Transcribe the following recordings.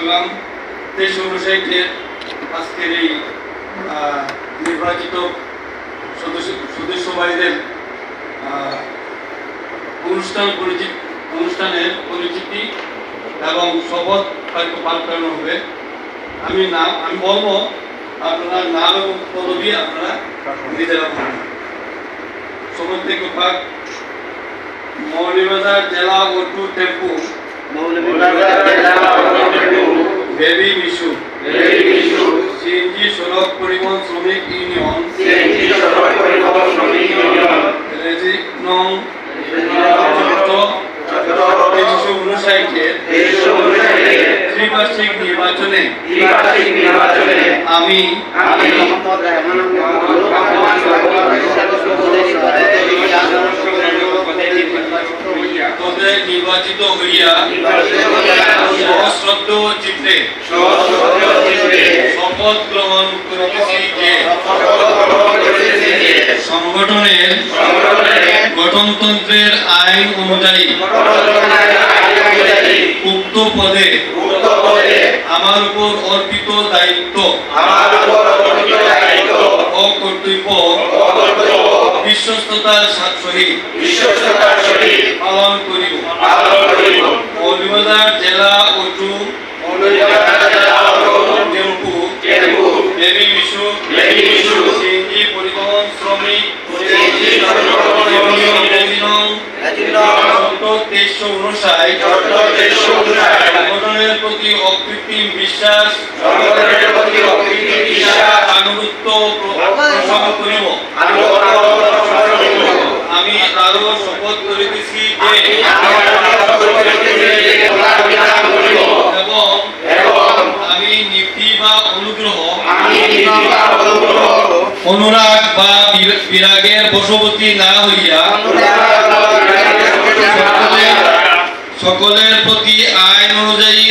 সালাম দেশ অনুসারীদের আজকের এই নির্বাচিত সদস্য ভাইদের অনুষ্ঠান পরিচিত অনুষ্ঠানের পরিচিতি এবং শপথ বাক্য পাঠ করানো হবে। আমি নাম আমি বলব, আপনার নাম এবং পদবি আপনারা নিজেরা বলবেন। থেকে পাক মৌলিবাজার জেলা অটু টেম্পু। বেবি সড়ক পরিবহন শ্রমিক ইউনিয়ন। নির্বাচনে আমি পদে নির্বাচিত হইয়া সশ্রদ্ধ চিত্রে শপথ গ্রহণ করিতেছি যে সংগঠনের গঠনতন্ত্রের আইন অনুযায়ী উক্ত পদে আমার উপর অর্পিত দায়িত্ব ও কর্তব্য বিশ্বস্ততার সহিত পালন করিব। সংগঠনের প্রতি অকৃত্রিম বিশ্বাস আনুগত্য করিব আমি আরও শপথ করিতেছি যে এবং আমি নীতি বা অনুগ্রহ অনুরাগ বা বিরাগের বশবর্তী না হইয়া সকলের প্রতি আইন অনুযায়ী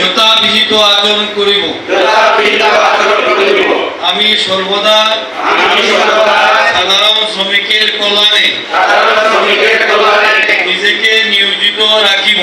যথাবিহিত আচরণ করিব। আমি সর্বদা সাধারণ শ্রমিকের কল্যাণে নিজেকে নিয়োজিত রাখিব।